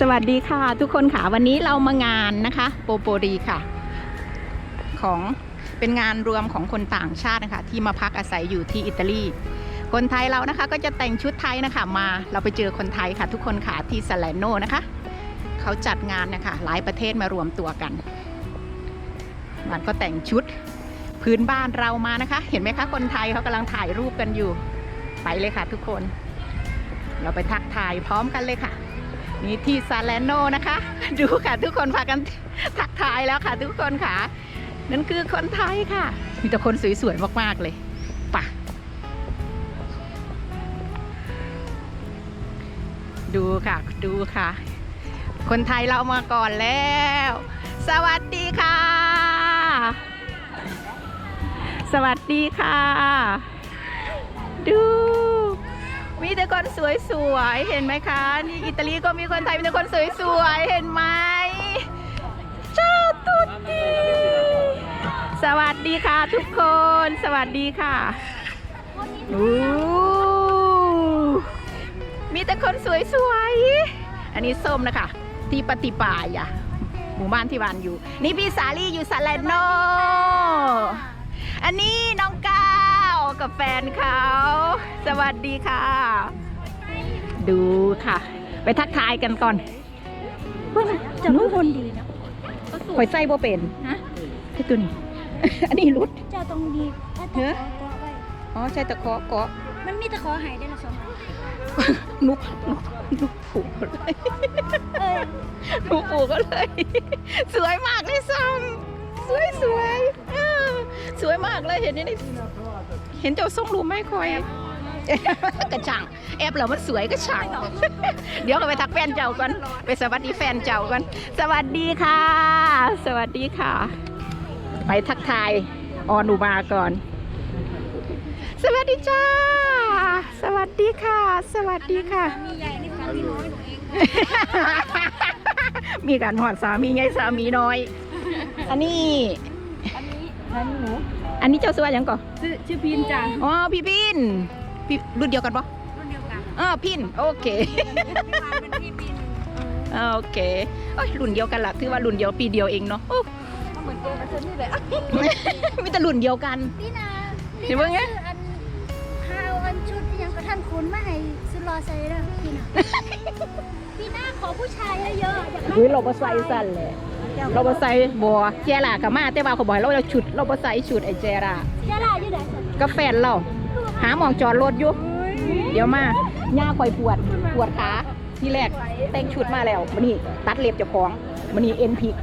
สวัสดีค่ะทุกคนค่ะ วันนี้เรามางานนะคะโปโปรีค่ะ ของเป็นงานรวมของคนต่างชาตินะคะ ที่มาพักอาศัยอยู่ที่อิตาลี คนไทยเรานะคะ ก็จะแต่งชุดไทยนะคะมาเราไปเจอคนไทยค่ะ ทุกคนค่ะที่ซาเลโนนะคะ เขาจัดงานนะคะ หลายประเทศมารวมตัวกัน มันก็แต่งชุดพื้นบ้านเรามานะคะ เห็นไหมคะคนไทยเขากำลังถ่ายรูปกันอยู่ ไปเลยค่ะทุกคน เราไปทักทายพร้อมกันเลยค่ะ นี่ที่ซาเลโนนะคะ ดูค่ะทุกคนพากันทักทายแล้วค่ะทุกคนค่ะนั่นคือคนไทยค่ะ มีแต่คนสวยๆมากๆเลยป่ะดูค่ะดูค่ะ คนไทยเรามาก่อนแล้ว สวัสดีค่ะ สวัสดีค่ะ ดู มีแต่คนสวยๆ เห็นไหมคะ นี่อิตาลีก็มีคนไทยมีแต่คนสวยๆ เห็นไหมเจ้าตุดตีสวัสดีค่ะทุกคน สวัสดีค่ะอู้มีแต่คนสวยๆ อันนี้ส้มนะคะที่ปฏิปายะหมู่บ้านที่บ้านอยู่ นี่พี่สาลี่อยู่ซาเลนโน อันนี้น้องก้า กับแฟนเขา สวัสดีค่ะ ดูค่ะ ไปทักทายกันก่อนเฮ้ยจะไม่คนดีนะหอยใจบ่เป็นฮะแค่ตัวนี้ อันนี้รุดเจ้าต้องดีถ้าเฮ้ตะยขอเกาะไว้อ๋อใช่ตะเคาะเกาะมันมีตะขอหายได้ละสองอันนุกนุกนุกผูกเลยเอ้ยนุกผูกก็เลย สวยมากเลยซัมสวยสวยเออสวยมากเลยเห็นนี่ เห็นเจ้าทรงรูปไหมคอยกระช่างแอบแล้วมันสวยก็ช่าง เดี๋ยวก็ไปทักแฟนเจ้าก่อนไปสวัสดีแฟนเจ้าก่อนสวัสดีค่ะ สวัสดีค่ะ ไปทักทายออนูมาก่อน สวัสดีจ้า สวัสดีค่ะ สวัสดีค่ะมีใหญ่นี่ค่ะพี่น้อยหนูเองมีการหอดสามีไงสามีน้อย อันนี้ อันนี้อันนี้หนู อันนี้เจ้าสวยยังก่อนชื่อชื่อพินจ้ะอ๋อพี่พินพี่รุ่นเดียวกันปะรุ่นเดียวกันอ๋อพินโอเค พี่วานเป็นพี่พินโอเคโอ้ยรุ่นเดียวกันละถือว่ารุ่นเดียวปีเดียวเองเนาะโอ้ก็เหมือนเจอกันเช่นนี่แหละมีแต่รุ่นเดียวกันพี่นาเห็นว่าไง อันฮาวอันชุดที่ยังกระท่านคุณมาให้สุรอใส่เด้อพี่นาพี่นาขอผู้ชายเยอะๆอยากได้อุ้ยเราบใส่สั่นเลย เราบใส่บัวแจล่ากับมาแต่ว่าเขาบอกให้เราจะชุด เราบใส่ชุดไอ้แจล่าเจ้าลายอยู่ไหนสันกับแฟนเรา หาหมองจอดรถอยู่เดี๋ยวมาย่าคอยปวดปวดขาที่แรกแต่งชุดมาแล้วมันนี่ตัดเล็บเจ้าของมันนี่เอ็นพิก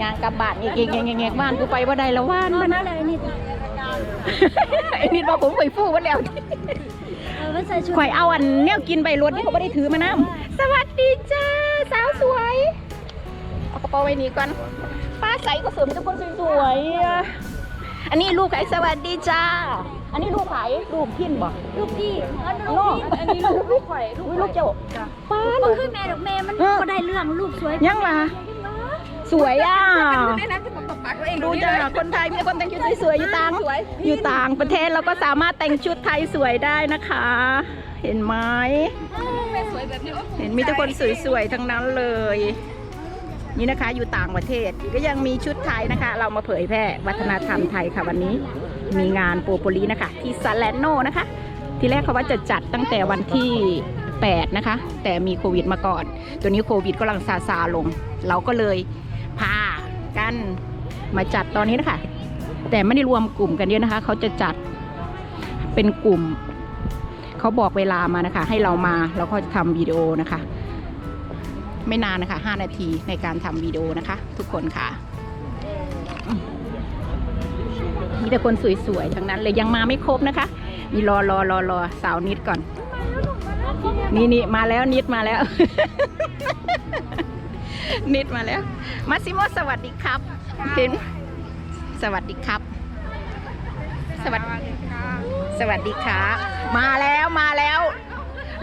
ยางกลับบ้านเงี้ยเงี้ยเงี้ยเงี้ยบ้านกูไปว่าใดละว่านนอมันนนั่นเลยนี่ไอ้นิดว่าผมไปฟู่มันแล้วเออมันใส่ชุดข่อยเอาอันเนี้ยกินไปรถนี่เขาไม่ได้ถือมานํสวัสดีจ้าสาวสวย เอากระเป๋าไว้นี่ก่อนป้าใสก็สวยมีแต่คนสวยๆอะอันนี้ลูกใครสวัสดีจ้า อันนี้ลูกไผ่ลูกพินบ่ลูกพี่อันโน่อันนี้ลูกลูกข่อยลูกอุ๊ยลูกเจ้าป้ามัลูนกคือแม่ดอกแม่มันเออก็ได้เรื่องลูกสวยยังล่ะสวยอะแม่นั้นจะปปักเองดูจ้าคนไทยมีแต่คนแต่งชุดสวยๆอยู่ต่างอยู่ต่างประเทศเราก็สามารถแต่งชุดไทยสวยได้นะคะ เห็นไหมแม่สวยแบบนี้เห็นมีแต่คนสวยๆทั้งนั้นเลย นี่นะคะอยู่ต่างประเทศก็ยังมีชุดไทยนะคะ เรามาเผยแพร่วัฒนธรรมไทยค่ะวันนี้มีงานโปโปลีนะคะ ที่ซาเลนโนนะคะ ทีแรกเขาว่าจะจัดตั้งแต่วันที่8นะคะ แต่มีโควิดมาก่อน ตัวนี้โควิดกำลังซาซาลง เราก็เลยพากันมาจัดตอนนี้นะคะ แต่ไม่ได้รวมกลุ่มกันเยอะนะคะ เขาจะจัดเป็นกลุ่ม เขาบอกเวลามานะคะ ให้เรามาแล้วก็จะทำวิดีโอนะคะ ไม่นานนะคะ 5 นาทีในการทำวิดีโอนะคะ ทุกคนค่ะ มีแต่คนสวยๆ ทั้งนั้นเลยยังมาไม่ครบนะคะ มีรอรอรอรอสาวนิดก่อน นี่นี่มาแล้วนิดมาแล้ว นิดมาแล้ว มาซิโมสวัสดีครับเห็นสวัสดีครับ สวัสดีสวัสดีครับ มาแล้วมาแล้ว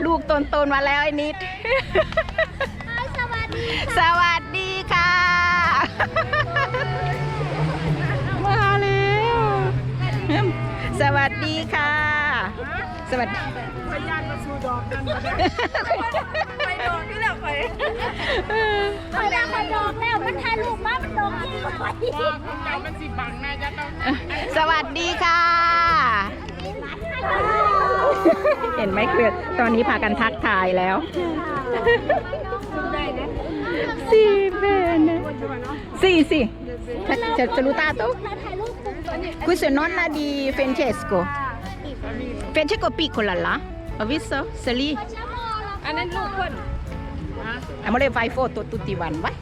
ลูกตนตนมาแล้วไอ้นิด สวัสดีสวัสดีค่ะ มาแล้วสวัสดีค่ะ สวัสดีพยานมาสู่ดอกกันมาได้ไปโดนนี่แหละไปคอยแล้วคอยดอกแล้วมันถ่ายรูปมามันดอกจริงไปว่าคุณจำมันสิบังนะจะต้องสวัสดีค่ะ เห็นไหมเครือตอนนี้พากันทักทายแล้วสี่เป็นสี่สี่จะจะรู้ตาตุ๊ถ่ายรูปกลุ่มกัน Questo è nonna di Francesco. Francesco piccola là. Ho visto? Se lì. อันนั้นลูกเพิ่น Amore fai foto tutti i vanni, vai.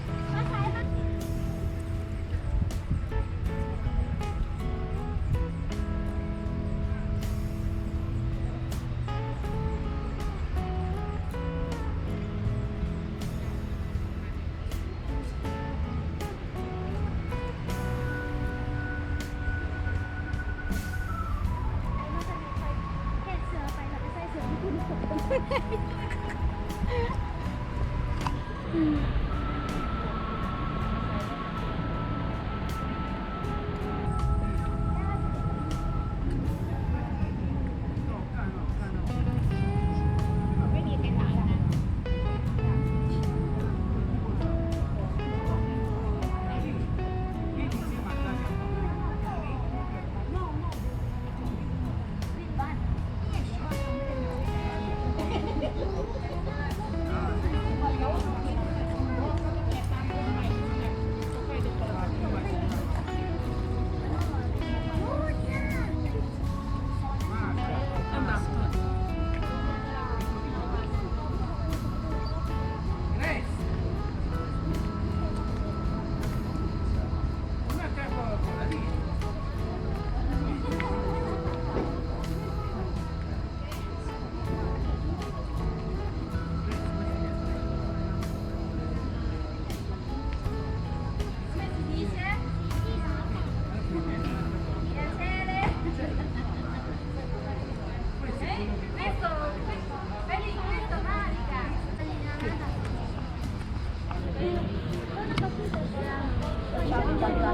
Hmm.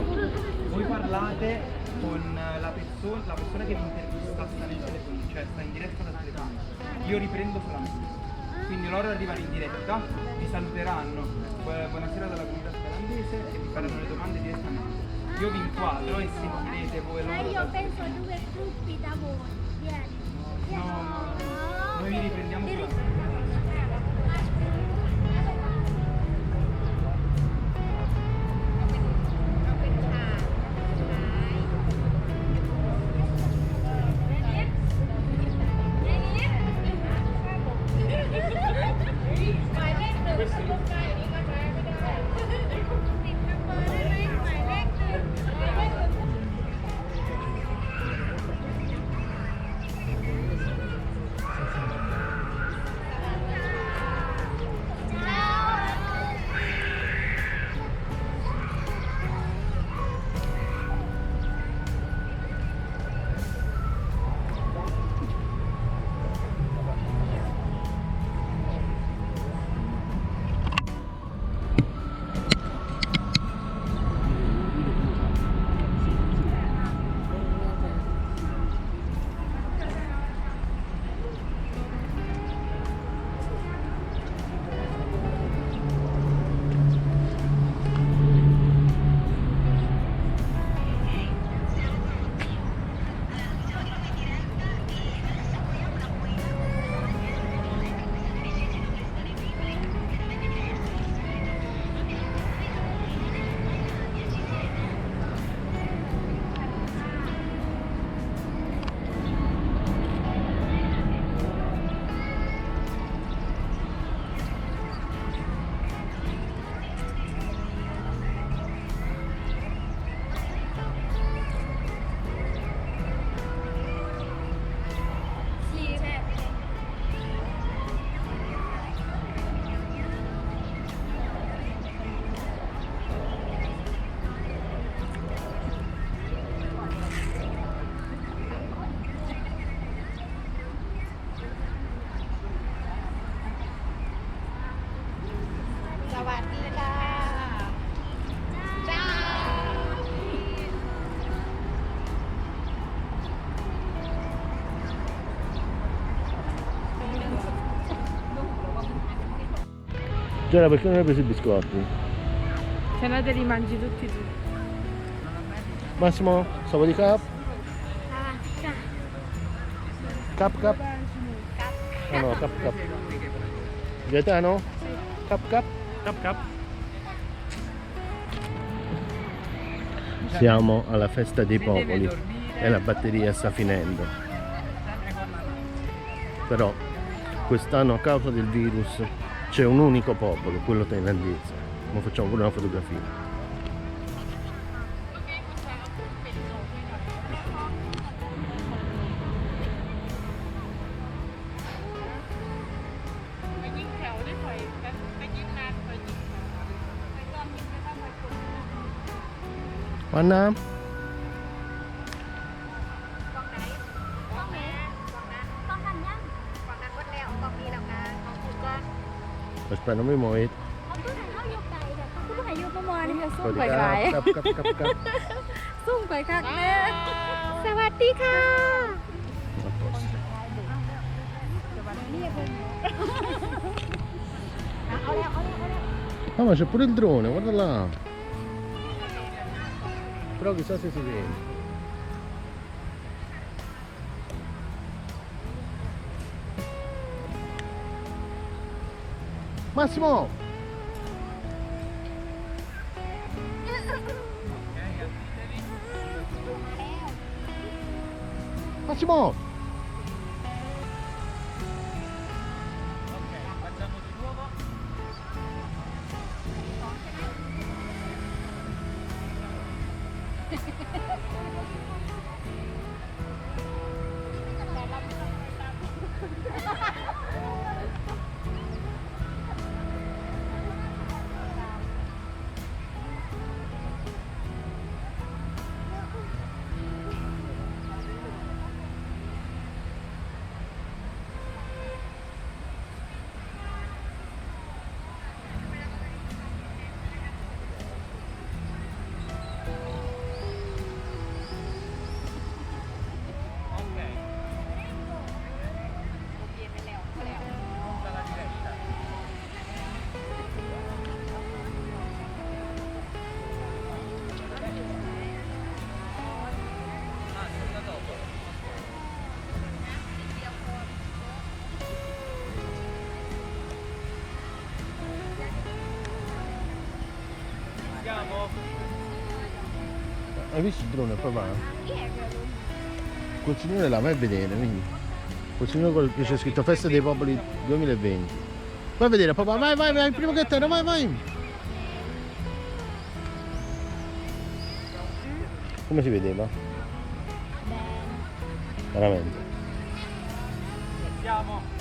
Voi parlate con eh, la persona, la persona che vi intervista sta nel telefono, cioè sta in diretta dal telefono. Io riprendo solamente. Quindi loro arrivano in diretta, vi saluteranno, bu- buonasera dalla comunità thailandese e vi faranno le domande direttamente. Io vi inquadro e sentirete voi loro. io dal penso a due gruppi da voi. Vieni. No, noi vi riprendiamo solamente. Giora, perché non hai preso i biscotti? Se no te li mangi tutti tu. Massimo, stavo di cap? Cap, cap? Ah no, cap, cap. Gaetano? Cap, cap? Cap, cap. Siamo alla festa dei popoli e la batteria sta finendo. Però quest'anno a causa del virus c'è un unico popolo, quello thailandese. Ma facciamo pure una fotografia. Anna? ต้ เขาตู้ถ่ายยกประมาณนี้ค่ะ Stavo di cap, cap, cap, cap, cap. ซุ่มไปคักแน่สวัสดีค่ะ A posto. เอาแล้วเอาแล้วเอาแล้ว Ah, ma c'è pure il drone, guarda là. Però chissà se si vede. Massimo! Massimo! Hai visto il drone papà? Quel signore là, vai a vedere, vedi? Quel signore col- c'è scritto Festa dei Popoli 2020. Vai a vedere papà, vai, vai, vai, prima che te, vai, vai! Come si vedeva? Veramente. Siamo.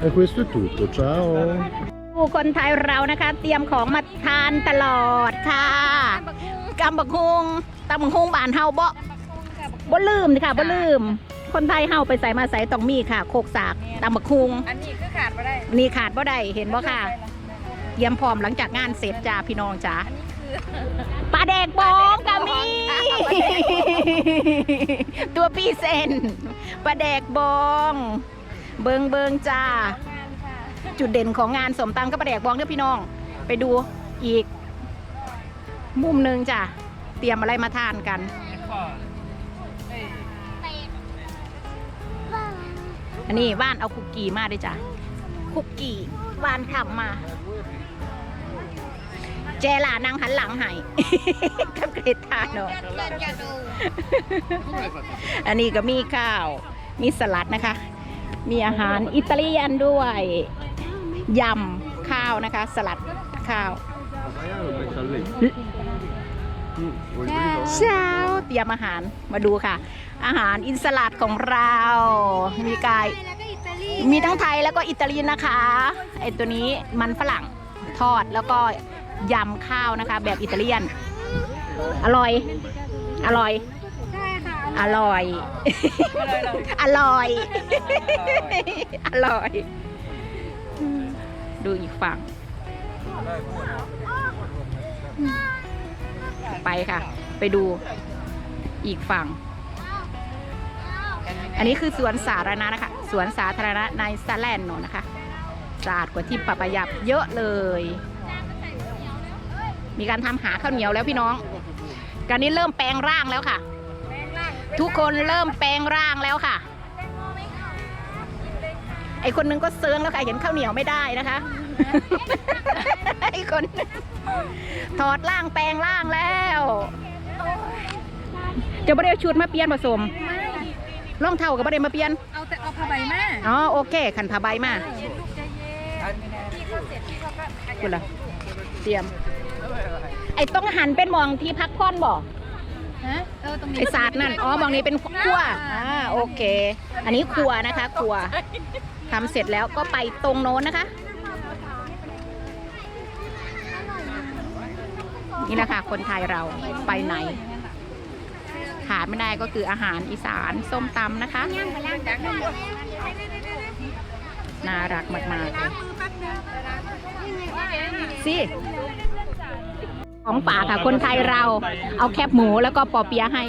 E questo è tutto, ciao. ผู้คนไทยเรานะคะ เตรียมของมาทานตลอดค่ะกำบักฮุงตำบักฮุงบานเฮาบ่บ่ลืมค่ะบ่ลืม คนไทยเฮาไปใส่มาใส่ต้องมีค่ะ โคกสากตำบักฮุงอันนี้คือขาดไปได้นี่ขาดบ่ได้เห็นบ่ค่ะเตรียมพร้อมหลังจากงานเสร็จจ้าพี่น้องจ้า ปลาแดกบองกามี ตัวปีเซนปลาแดกบอง เบิงเบิงจ้า จุดเด่นของงานสมตังก็ปลาแดกบองเด้อพี่น้อง ไปดูอีก มุมหนึ่งจ้ะ เตรียมอะไรมาทานกัน อันนี้ว่านเอาคุกกี้มาด้วยจ้ะ คุกกี้ว่านทำมา เจลานางหันหลังให้กับเกรดทาโนอันนี้ก็มีข้าว มีสลัดนะคะ มีอาหารอิตาเลียนด้วยยำข้าวนะคะ สลัดข้าวเช้าเตรียมอาหารมาดูค่ะ อาหารอินสลัดของเรา มีกายแล้วก็อิตาลีมีทั้งไทยแล้วก็อิตาลีนะคะไอตัวนี้มันฝรั่งทอดแล้วก็ ยำข้าวนะคะ แบบอิตาเลียน อร่อย อร่อยใช่ค่ะอร่อย อร่อย อร่อย ดูอีกฝั่ง ไปค่ะ ไปดูอีกฝั่ง อันนี้คือสวนสาธารณะนะคะ สวนสาธารณะในสแลนโนนะคะสะอาดกว่าที่ปะปะยับเยอะเลย มีการทำหาข้าวเหนียวแล้วพี่น้องการนี้เริ่มแปลงร่างแล้วค่ะ ทุกคนเริ่มแปลงร่างแล้วค่ะ ไอคนนึงก็เซิงแล้วค่ะเห็นข้าวเหนียวไม่ได้นะคะ ไอคนนึงถอดร่างแปลงร่างแล้วจะไม่ได้เอาชุดมาเปลี่ยนผสมรองเท้ากับไม่ได้มาเปลี่ยน เอาแต่เอาผ้าใบแม่อ๋อโอเคขันผ้าใบมาคุณล่ะเตรียม ไอ้ต้องหันเป็นมองที่พักผ่อนบ่ฮะเออตรงนี้ไอ้ศาสตร์นั่นอ๋อมองนี้เป็นครัวอ่าโอเค อันนี้ครัวนะคะ ครัวทำเสร็จแล้วก็ไปตรงโน้นนะคะ นี่แหละค่ะคนไทยเราไปไหนขาดไม่ได้ก็คืออาหารอีสานส้มตำนะคะ น่ารักมากๆเลยสิ ของป่ากค่ะ คนไทยเราเอาแคบหมูแล้วก็ปอเปียะให้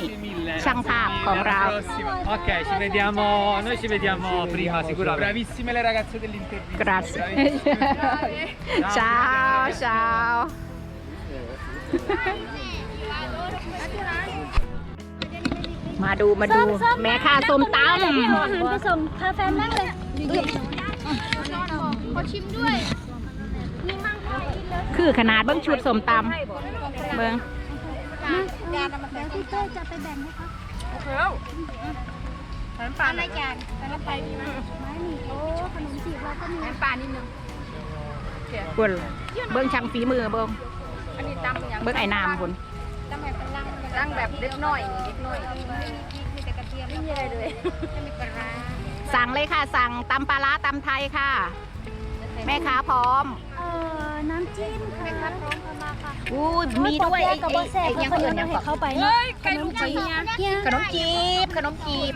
ช่างภาพของเรา Prossima. Ok, ci vediamo, noi ci vediamo prima sicuramente. Bravissime le ragazze dell'intervista. Grazie. Bravissime. เช้าเช้ามาดูมาดูแม่ค้าส้มตพี่หอหันไปส่งพาแฟนนั่งเลยขอชิมด้วยมีมั่ง ค่ะกินเลยำคือขนาดเบิ้งชุดส้มตำเบิ้งเดี๋ยวพี่เต้ยจะไปแบ่งให้เขาน้ำปลาในจานแต่ละไปดีมากไม่มีโอ้ขนมจีบเราก็มีน้ำปลานิดนึงคุนเบิ้งช่างฝีมือเบิ้งอันนี้ตำอย่างเบิ้งไอ้น้ำคุนตำแบบเป็นลังตั้งแบบเล็กน้อยเล็กน้อยมีแต่กระเทียมไม่มีอะไรเลยจะมีปลาร้าสั่งเลยค่ะ สั่งตำปลาร้าตำไทยค่ะ แม่ค้าพร้อมเอ่อ น้ำจิ้มค่ะพร้อมกันมาค่ะอู้มีด้วยไอ้ไอ้กับไอ้แซ่บไอ้ยังเขาเขาเดิเอื่นนยังให้ก่อนเขาไปเนาะขนมจีบเนี่ยขนมจีบขนมจีบ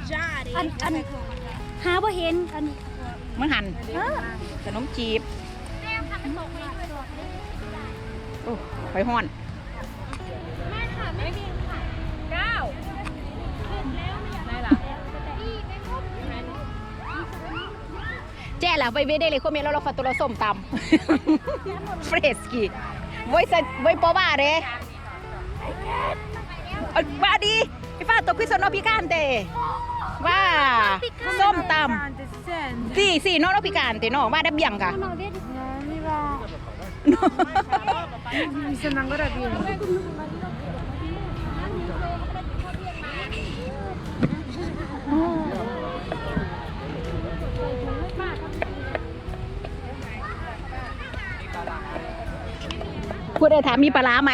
อันอันหาว่าเห็นอันมึงหันเออขนมจีบโอ้หอยห้อนแจ้แล้วไปเวเด Stella, vuoi vedere come loro ho fatto la somtam. Freschi. Vuoi, vuoi provare? Oh, guardi, hai fatto, qui sono piccante. Guarda, somtam. Sì, sì, non lo piccante, no, guarda bianca. No, no, vedi? Eh, no. Mi sembra ancora pieno. พี่พูดได้ถามมีปลาร้าไหม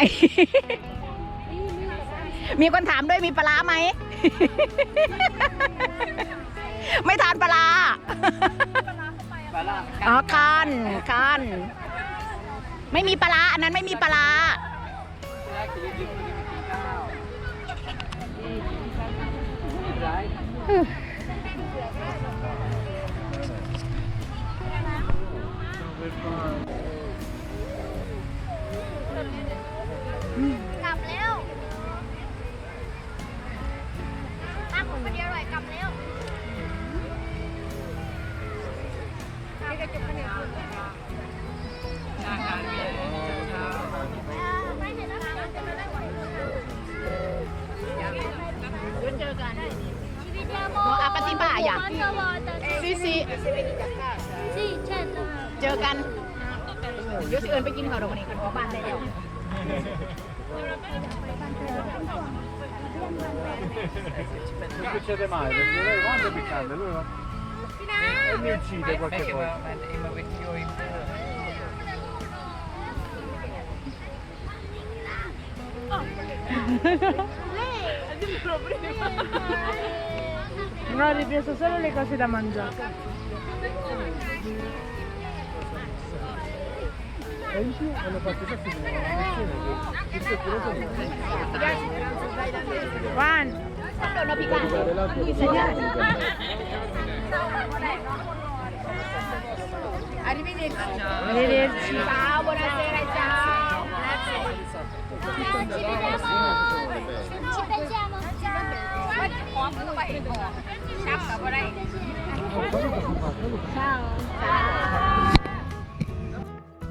มีคนถามด้วยมีปลาร้าไหม ไม่ทานปลาร้าอ๋อคันคันไม่มีปลาร้าอันนั้นไม่มีปลาร้ ห็นแล้วนะจะไม่ได้ไหวเจอกันชีวิตยาโม No, a Patimba, ya. Sí, sí. Sí, certo. เจอกันเดี๋ยวสิเอิญไปกินข้าวดอกนี้กันขอบ้านได้แล้ว Non succede mai, perché lei quando è piccante, lui va... E mi uccide qualche volta. Non ha ripreso solo le cose da mangiare. E in più hanno fatto questo di una versione che tutto è curioso Juan, โด Arrivederci. Ciao, buonasera, ciao. Grazie. Ci vediamo. ci vediamo. Ci pensiamo. Ciao. Ciao.